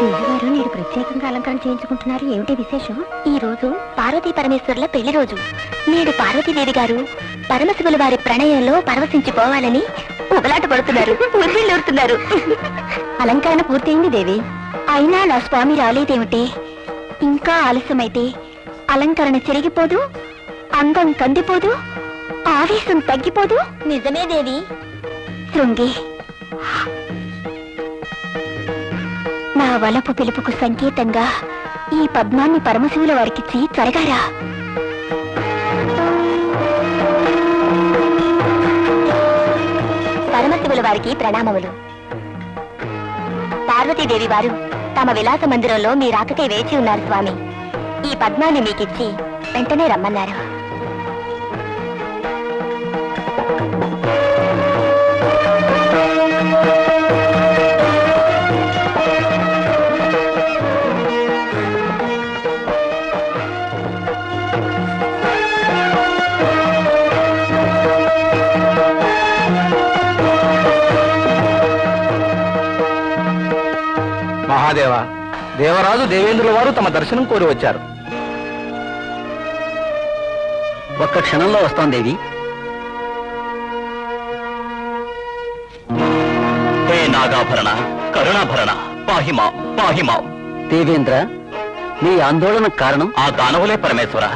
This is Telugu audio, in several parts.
దేవిగారు ప్రత్యేకంగా అలంకరణ చేయించుకుంటున్నారు. ఏమిటి విశేషం? ఈ రోజు పార్వతీ పరమేశ్వరుల పెళ్ళి రోజు. నేడు పార్వతీదేవి గారు పరమశివుల వారి ప్రణయంలో పరవశించిపోవాలని ఉబలాట పడుతున్నారు ఉర్విల్లూరుతున్నారు అలంకరణ పూర్తయింది దేవి. అయినా నా స్వామి రాలేదేమిటి? ఇంకా ఆలస్యమైతే అలంకరణ చెరిగిపోదు అందం కందిపోదు ఆవేశం తగ్గిపోదు. నిజమే దేవి. శృంగి నా వలపు పిలుపుకు సంకేతంగా ఈ పద్మాన్ని పరమశివుల వారికిచ్చి త్వరగారా పరమశివుల వారికి ప్రణామములు. పార్వతీదేవి వారు తమ విలాస మందిరంలో మీ రాకకై వేచి ఉన్నారు స్వామి. ఈ పద్మాన్ని మీకిచ్చి వెంటనే రమ్మన్నారు? మహాదేవ దేవరాజు దేవేంద్రుల వారు తమ దర్శనం కోరి వచ్చారు. ఒక్క క్షణంలో వస్తాం దేవి. హే నాగాభరణ కరుణాభరణ పాహిమా పాహిమా దేవేంద్ర నీ ఆందోళన కారణం? ఆ దానవులే పరమేశ్వర.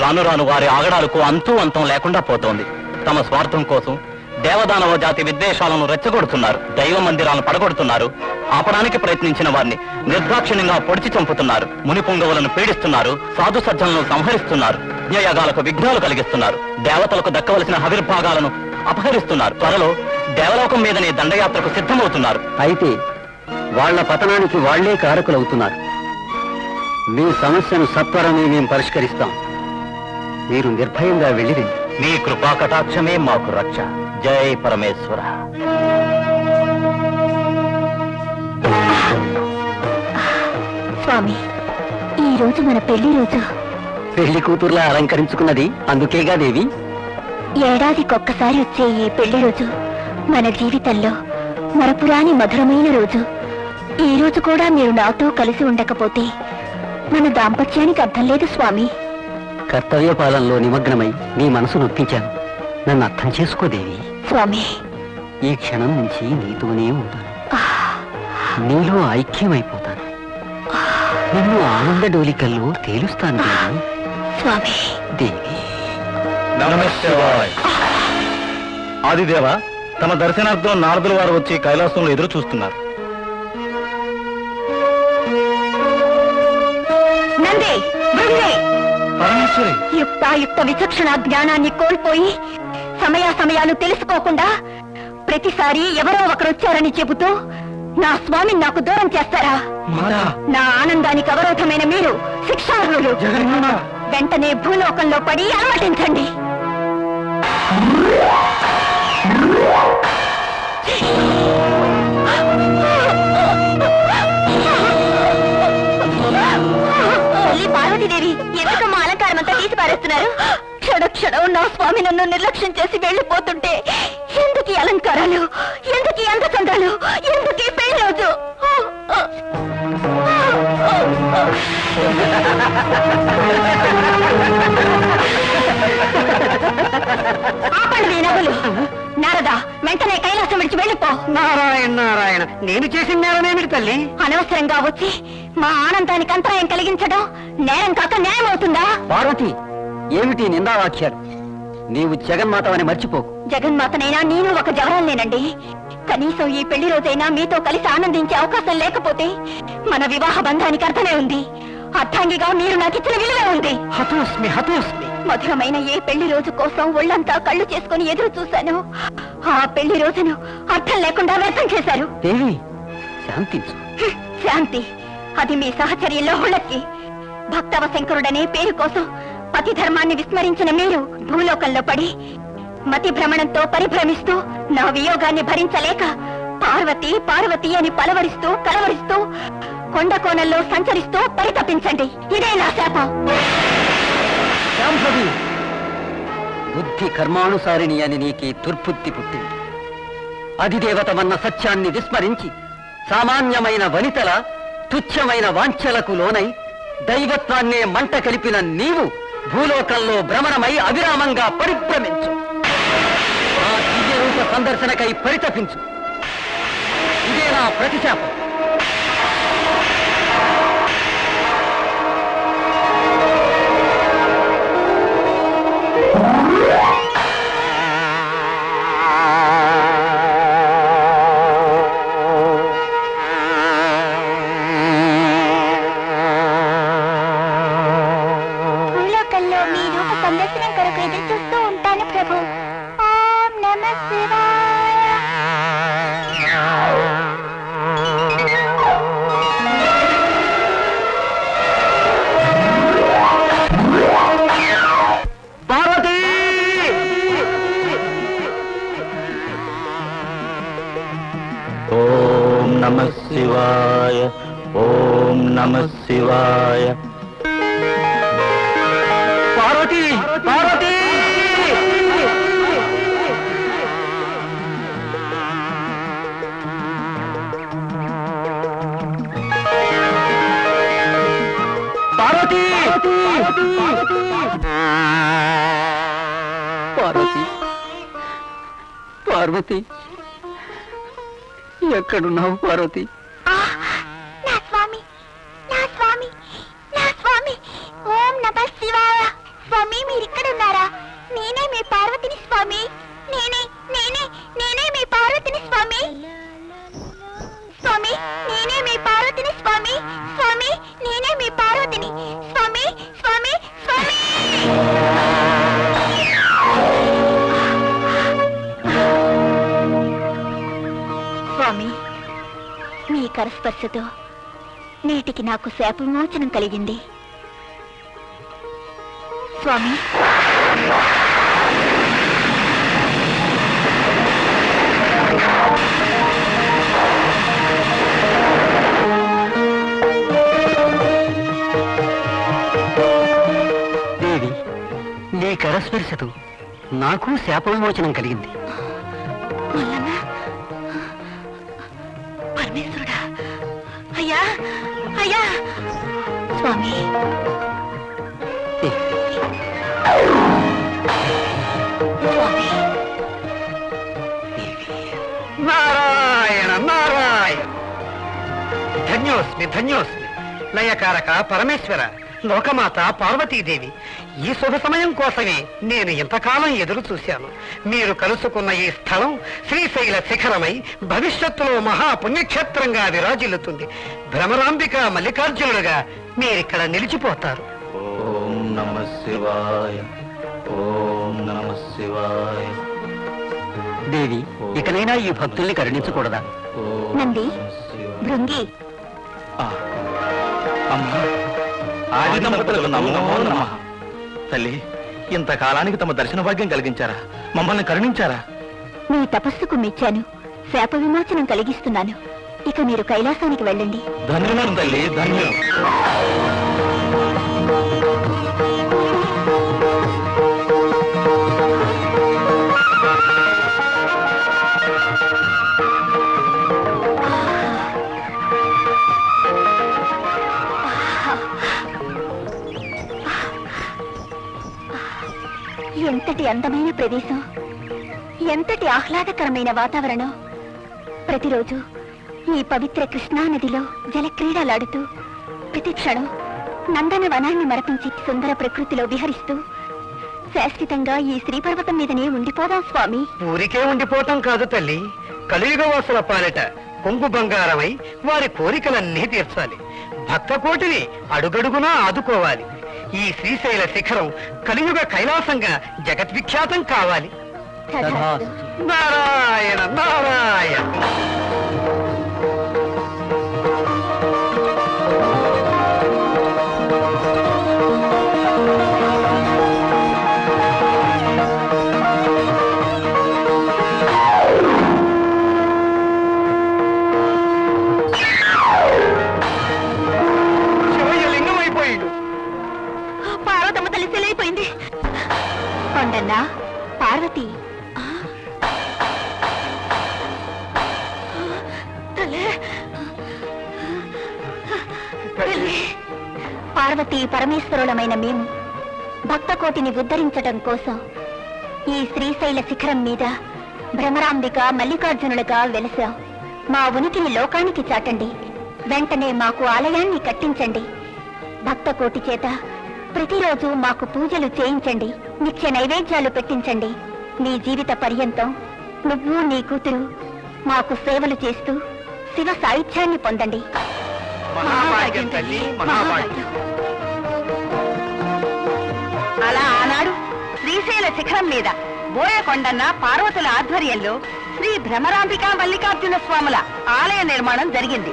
రాను రాను వారి ఆగడాలకు అంతూ అంతం లేకుండా పోతోంది. తమ స్వార్థం కోసం దేవదానవ జాతి విద్వేషాలను రెచ్చగొడుతున్నారు. దైవ మందిరాలను పడగొడుతున్నారు. ఆపడానికి ప్రయత్నించిన వారిని నిర్దాక్షిణ్యంగా పొడిచి చంపుతున్నారు. ముని పొంగవులను పీడిస్తున్నారు. సాధు సజ్జలను సంహరిస్తున్నారు. యజ్ఞయాగాలకు విఘ్నాలు కలిగిస్తున్నారు. దేవతలకు దక్కవలసిన హవిర్భాగాలను అపహరిస్తున్నారు. త్వరలో దేవలోకం మీదనే దండయాత్రకు సిద్ధమవుతున్నారు. అయితే వాళ్ళ పతనానికి వాళ్ళే కారకులవుతున్నారు. మీ సమస్యను సత్వరమే మేము పరిష్కరిస్తాం. మీరు నిర్భయంగా వెళ్ళిరండి. మీ కృపా కటాక్షమే మాకు రక్ష. జై పరమేశ్వర. స్వామి. ఈ రోజు మన పెళ్ళి రోజు. పెళ్ళి కూతుర్లా అలంకరించుకున్నది అందుకేగా దేవి? ఏడాదికొక్కసారి వచ్చే ఈ పెళ్ళి రోజు మన జీవితంలో మరపురాని మధురమైన రోజు. ఈ రోజు కూడా మీరు నాతో కలిసి ఉండకపోతే మన దాంపత్యానికి అర్థం లేదు స్వామి. కర్తవ్య పాలనలో నిమగ్నమై నీ మనసు నొప్పించాను. నన్ను అర్థం చేసుకో దేవి. స్వామి. ఈ క్షణం నుంచి నీతోనే ఉంటాను. నీలో ఐక్యమైపోతాను. నిన్ను ఆనంద డోలికల్లో తేలుస్తాను దేవి స్వామి. దేవి ఆదిదేవ తమ దర్శనార్థం నారదుల వారు వచ్చి కైలాసంలో ఎదురు చూస్తున్నారు. నంది బృందే పరమేశ్వరి. యుక్తాయుక్త విచక్షణ జ్ఞానాన్ని కోల్పోయి సమయ సమయాలు తెలుసుకోకుండా ప్రతిసారి ఎవరో ఒకరు వచ్చారని చెబుతూ నా స్వామిని నాకు దూరం చేస్తారా? నా ఆనందానికి అవరోధమైన మీరు శిక్షార్హులు. వెంటనే భూలోకంలో పడి అలమటించండి. పార్వతీదేవి ఎందుకమ్మా అలంకారం అంతా తీసి పారేస్తున్నారు. క్షణ క్షణం నా స్వామి నన్ను నిర్లక్ష్యం చేసి వెళ్ళిపోతుంటే ఎందుకు అలంకారాలు? ఎందుకు అందచందాలు ఎందుకు పెళ్ళి రోజు? ఆపండి మీ నవ్వులు. నారదా వెంటనే కైలాసం విడిచి వెళ్ళిపో. నారాయణ నారాయణ నేను చేసిన నేరమేమిటి తల్లి? అనవసరంగా వచ్చి మా ఆనందానికి అంతరాయం కలిగించడం నేరం కాక న్యాయం అవుతుందా? పార్వతి ఏమిటి నిందావాక్యాలు? నీవు జగన్మాతవని మర్చిపోకు. జగన్మాతనైనా నేను ఒక జవరాలేనండి కనీసం ఈ పెళ్ళి రోజైనా మీతో కలిసి ఆనందించే అవకాశం లేకపోతే మన వివాహ బంధానికి అర్థమే ఉంది. అర్థాంగిగా మీరు నాకు ఇచ్చిన విలువే ఉంది. హతోస్మి హతోస్మి. మధురమైన ఏ పెళ్ళి రోజు కోసం ఒళ్ళంతా కళ్ళు చేసుకుని ఎదురు చూశాను ఆ పెళ్ళి రోజును అర్థం లేకుండా వ్యర్థం చేశారు. దేవి శాంతించు హ్మ్, శాంతి. అది మీ సహచర్యంలో హుళ్ళక్కి భక్తవ శంకరుడనే పేరు కోసం పతి ధర్మాన్ని విస్మరించిన మీరు భూలోకంలో పడి మతి భ్రమణంతో పరిభ్రమిస్తూ నా వియోగాన్ని భరించలేక పార్వతి పార్వతి అని పలవరిస్తూ కలవరిస్తూ కొండ కోణంలో సంచరిస్తూ పరితపించండి. ఇదే నా శాపం. శాంభవి బుద్ధి కర్మానుసారిణి అని నీకి దుర్బుద్ధి పుట్టింది. అధిదేవతమన్న సత్యాన్ని విస్మరించి సామాన్యమైన వనితల తుచ్చమైన వాంఛలకు లోనై దైవత్వాన్నే మంట కలిపిన నీవు భూలోకంలో భ్రమణమై అవిరామంగా పరిభ్రమించు. సందర్శనకై పరితపించు. ఇదే నా ప్రతిశాపం. ఓం నమ శివాయ ఓం నమ శివాయ. పార్వతి పార్వతి! పార్వతి! పార్వతీ! పార్వతీ! ఎక్కడున్నావు పార్వతి? నా స్వామి నా స్వామి నా స్వామి. ఓం నమ శివాయ. స్వామి మీరిక్కడున్నారా? నేనే మీ పార్వతిని స్వామి. నేనే నేనే నేనే మీ పార్వతిని స్వామి. స్వామి నేనే మీ పార్వతిని స్వామి. స్వామి నేనే మీ పార్వతిని. కరస్పర్శతో నేటికి నాకు శాప విమోచనం కలిగింది. స్వామి. దేవి నీ కరస్పర్శతో నాకు శాప విమోచనం కలిగింది. మల్లన్న అయ్యా స్వామి నారాయణ నారాయణ ధన్యోస్మి ధన్యోస్మి లయకారక పరమేశ్వర లోకమాత పార్వతీదేవి ఈ శుభ సమయం కోసమే నేను ఇంతకాలం ఎదురు చూశాను. మీరు కలుసుకున్న ఈ స్థలం శ్రీశైల శిఖరమై భవిష్యత్తులో మహా పుణ్యక్షేత్రంగా విరాజిల్లుతుంది. భ్రమరాంబిక మల్లికార్జునుడుగా మీరిక్కడ నిలిచిపోతారు. ఓం నమ శివాయ ఓం నమ శివాయ. దేవి ఇకనైనా ఈ భక్తుల్ని కరుణించకూడదా? నంది. భృంగి అమ్మా. ఆది దంపతులకు నమో నమః. తల్లి ఇంతకాలానికి తమ దర్శన భాగ్యం కలిగించారా? మమ్మల్ని కరుణించారా? మీ తపస్సుకు మెచ్చాను. శాప విమోచనం కలిగిస్తున్నాను. ఇక మీరు కైలాసానికి వెళ్ళండి. ధన్యులను తల్లి ధన్యులు. ఎంతటి అందమైన ప్రదేశం ఎంతటి ఆహ్లాదకరమైన వాతావరణం. ప్రతిరోజు ఈ పవిత్ర కృష్ణా నదిలో జలక్రీడలాడుతూ ప్రతి క్షణం నందన వనాన్ని మరపించి సుందర ప్రకృతిలో విహరిస్తూ శాశ్వతంగా ఈ శ్రీపర్వతం మీదనే ఉండిపోదాం స్వామి. ఊరికే ఉండిపోవటం కాదు తల్లి. కలియుగవాసుల పాలిట కొంగు బంగారమై వారి కోరికలన్నీ తీర్చాలి. భక్త కోటిని అడుగడుగునా ఆదుకోవాలి. ఈ శ్రీశైల శిఖరం కలియుగ కైలాసంగా జగద్విఖ్యాతం కావాలి. నారాయణ నారాయణ. కొండన్నా పార్వతి? పార్వతీ పరమేశ్వరులమైన మేము భక్తకోటిని ఉద్ధరించటం కోసం ఈ శ్రీశైల శిఖరం మీద భ్రమరాంబిక మల్లికార్జునులుగా వెలసాం. మా ఉనికిని లోకానికి చాటండి. వెంటనే మాకు ఆలయాన్ని కట్టించండి. భక్తకోటి చేత ప్రతిరోజు మాకు పూజలు చేయించండి నిత్య నైవేద్యాలు పెట్టించండి. నీ జీవిత పర్యంతం నువ్వు నీ కూతురు మాకు సేవలు చేస్తూ శివ సాహిత్యాన్ని పొందండి. అలా ఆనాడు శ్రీశైల శిఖరం మీద బోయకొండన్న పార్వతుల ఆధ్వర్యంలో శ్రీ భ్రమరాంబికా మల్లికార్జున స్వాముల ఆలయ నిర్మాణం జరిగింది.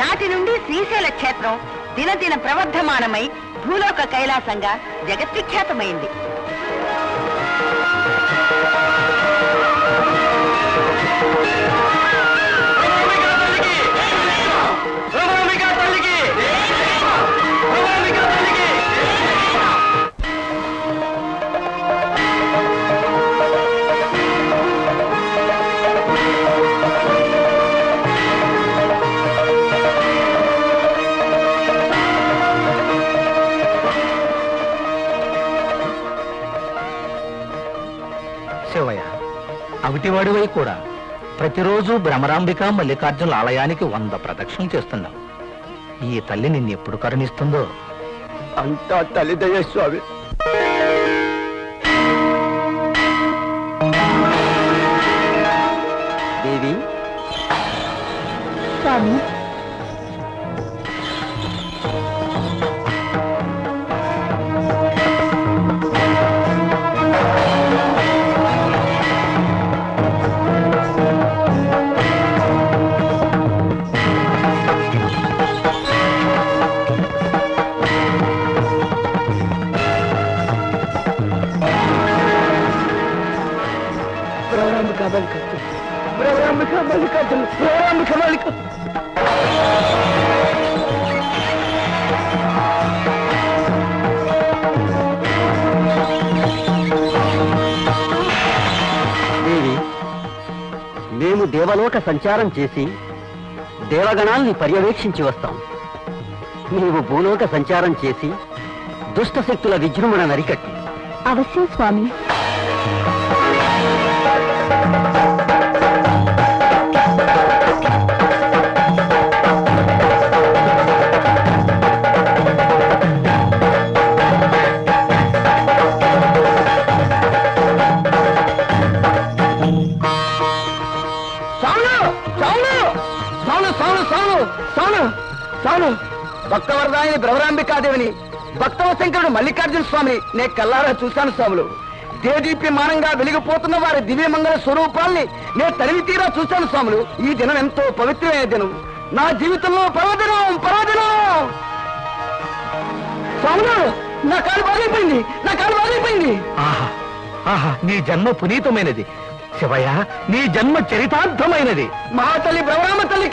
నాటి నుండి శ్రీశైల క్షేత్రం దినదిన ప్రవర్ధమానమై భూలోక కైలాసంగా జగత్విఖ్యాతమైంది. కూడా. ప్రతిరోజు భ్రమరాంబిక మల్లికార్జున ఆలయానికి వంద ప్రదక్షిణలు చేస్తున్నావు ఈ తల్లి నిన్ను ఎప్పుడు కరుణిస్తుందో? అంతా తల్లిదయ్య స్వామి. దేవి. స్వామి. దేవలోక సంచారం చేసి దేవగణాల్ని పర్యవేక్షించి వస్తాం. నీవు భూలోక సంచారం చేసి దుష్ట శక్తుల విజృంభణ నరికట్టి. అవశ్యం స్వామి. భక్తవరదాయని భ్రవరాంబికాదేవిని భక్తవశంకరుడు మల్లికార్జున స్వామిని నే కల్లారా చూశాను స్వాములు. దేదీప్యమానంగా వెలిగిపోతున్న వారి దివ్యమంగళ స్వరూపాల్ని నే తరివి తీరా చూశాను స్వాములు. ఈ దినం ఎంతో పవిత్రమైన దినం. నా జీవితంలో పర్వదినం పర్వదినం స్వాములు నా కాలు బాగైపోయింది నా కాలు బాగైపోయింది. ఆహా ఆహా నీ జన్మ పునీతమైనది. శివయ్య నీ జన్మ చరితార్థమైనది. మా తల్లి భ్రవరామ తల్లి